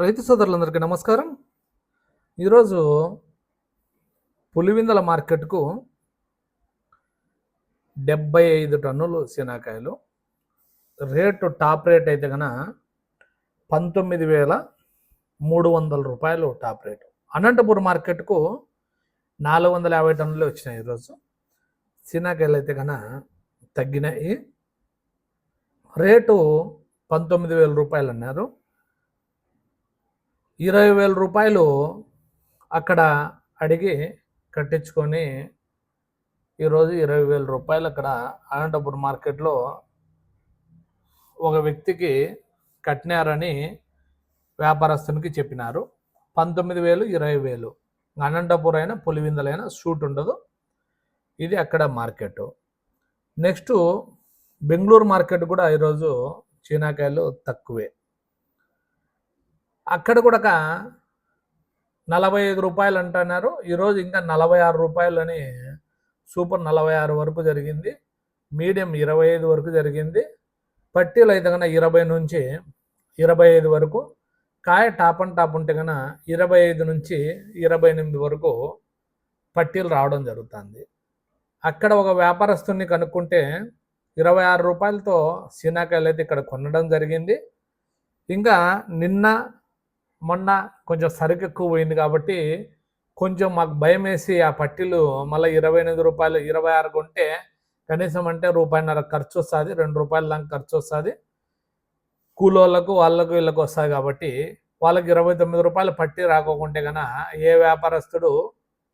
రైతు సోదరులందరికీ నమస్కారం. ఈరోజు పులివిందల మార్కెట్కు డెబ్బై ఐదు టన్నులు శనాకాయలు రేటు టాప్ రేట్ అయితే కన పంతొమ్మిది వేల మూడు వందల రూపాయలు టాప్ రేటు. అనంతపురం మార్కెట్కు నాలుగు వందల యాభై టన్నులు వచ్చినాయి ఈరోజు. శనాకాయలు అయితే కన తగ్గినాయి. రేటు పంతొమ్మిది వేల రూపాయలు అన్నారు. ఇరవై వేల రూపాయలు అక్కడ అడిగి కట్టించుకొని ఈరోజు ఇరవై వేల రూపాయలు అక్కడ అనంతపురం మార్కెట్లో ఒక వ్యక్తికి కట్టినారని వ్యాపారస్తునికి చెప్పినారు. పంతొమ్మిది వేలు ఇరవై వేలు. అనంతపురం అయినా పులివిందలైనా షూట్ ఉండదు. ఇది అక్కడ మార్కెట్. నెక్స్ట్ బెంగళూరు మార్కెట్ కూడా ఈరోజు చీనాకాయలు తక్కువే. అక్కడ కూడా నలభై ఐదు రూపాయలు అంటున్నారు. ఈరోజు ఇంకా నలభై ఆరు రూపాయలని సూపర్ నలభై ఆరు వరకు జరిగింది. మీడియం ఇరవై ఐదు వరకు జరిగింది. పట్టీలు అయితే కన్నా ఇరవై నుంచి ఇరవై ఐదు వరకు కాయ టాప్ అండ్ టాప్ ఉంటే కన్నా ఇరవై ఐదు నుంచి ఇరవై ఎనిమిది వరకు పట్టీలు రావడం జరుగుతుంది. అక్కడ ఒక వ్యాపారస్తుని కనుక్కుంటే ఇరవై ఆరు రూపాయలతో సీనాకాయలు అయితే ఇక్కడ కొనడం జరిగింది. ఇంకా నిన్న మొన్న కొంచెం సరుకు ఎక్కువ పోయింది కాబట్టి కొంచెం మాకు భయం వేసి ఆ పట్టీలు మళ్ళీ ఇరవై ఎనిమిది రూపాయలు ఇరవై ఆరు కొంటే కనీసం అంటే రూపాయిన్నర ఖర్చు వస్తుంది రెండు రూపాయల దాకా ఖర్చు వస్తుంది. కూలోళ్ళకు వాళ్ళకు వీళ్ళకు వస్తుంది కాబట్టి వాళ్ళకి ఇరవై తొమ్మిది రూపాయలు పట్టి రాకోకుంటే కన ఏ వ్యాపారస్తుడు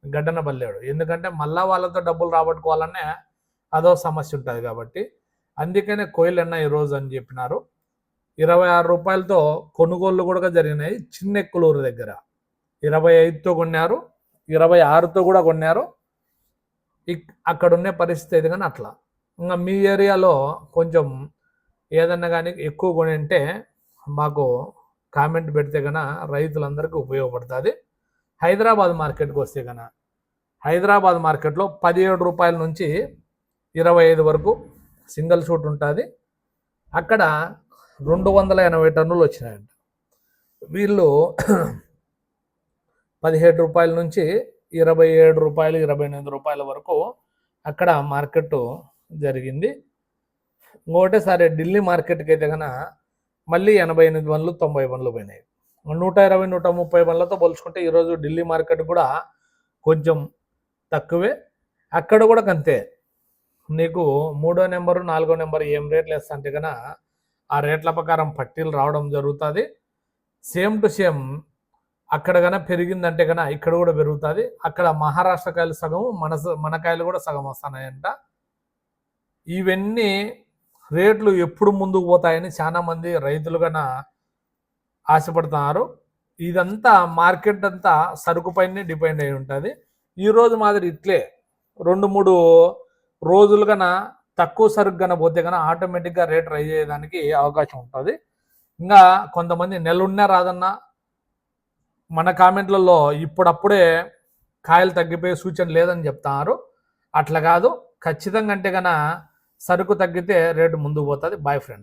గడ్డన బల్లేడు ఎందుకంటే మళ్ళా వాళ్ళతో డబ్బులు రాబట్టుకోవాలనే అదో సమస్య ఉంటుంది కాబట్టి అందుకనే కోయిలన్న ఈరోజు అని చెప్పినారు. ఇరవై ఆరు రూపాయలతో కొనుగోళ్ళు కూడా జరిగినాయి. చిన్న ఎక్కులూరు దగ్గర. ఇరవై ఐదుతో కొన్నారు ఇరవై ఆరుతో కూడా కొన్నారు. ఇక్ అక్కడ ఉండే పరిస్థితి అయితే కానీ అట్లా. ఇంకా మీ ఏరియాలో కొంచెం ఏదన్నా కానీ ఎక్కువ కొని ఉంటే మాకు కామెంట్ పెడితే కన రైతులందరికీ ఉపయోగపడుతుంది. హైదరాబాద్ మార్కెట్కి వస్తే కన హైదరాబాద్ మార్కెట్లో పదిహేడు రూపాయల నుంచి ఇరవై ఐదు వరకు సింగిల్ షూట్ ఉంటుంది. అక్కడ రెండు వందల ఎనభై టన్నులు వచ్చినాయంట వీళ్ళు పదిహేడు రూపాయల నుంచి ఇరవై ఏడు రూపాయలు ఇరవై ఎనిమిది రూపాయల వరకు అక్కడ మార్కెట్ జరిగింది. ఇంకోటేసారి ఢిల్లీ మార్కెట్కి అయితే కనుక మళ్ళీ ఎనభై ఎనిమిది వందలు తొంభై బండ్లు పోయినాయి. నూట ఇరవై నూట ముప్పై బండ్లతో పోల్చుకుంటే ఈరోజు ఢిల్లీ మార్కెట్ కూడా కొంచెం తక్కువే. అక్కడ కూడా అంతే నీకు మూడో నెంబరు నాలుగో నెంబర్ ఏం రేట్లు వేస్తా అంటే కనుక ఆ రేట్ల ప్రకారం పట్టీలు రావడం జరుగుతుంది. సేమ్ టు సేమ్ అక్కడ కన్నా పెరిగిందంటే కన్నా ఇక్కడ కూడా పెరుగుతుంది. అక్కడ మహారాష్ట్ర కాయలు సగము మన మన కాయలు కూడా సగం వస్తున్నాయంట ఇవన్నీ రేట్లు ఎప్పుడు ముందుకు పోతాయని చాలా మంది రైతులు కన్నా ఆశపడుతున్నారు. ఇదంతా మార్కెట్ అంతా సరుకు పైనే డిపెండ్ అయి ఉంటుంది. ఈరోజు మాదిరి ఇట్లే రెండు మూడు రోజులు కన్నా తక్కువ సరుకు కన్నా పోతే కన్నా ఆటోమేటిక్గా రేట్ రైజ్ అయ్యేదానికి అవకాశం ఉంటుంది. ఇంకా కొంతమంది నెలున్నా రాదన్నా మన కామెంట్లలో ఇప్పుడప్పుడే కాయలు తగ్గిపోయే సూచన లేదని చెప్తున్నారు అట్లా కాదు ఖచ్చితంగా అంటే కన్నా సరుకు తగ్గితే రేటు ముందుకు పోతుంది. Bye friends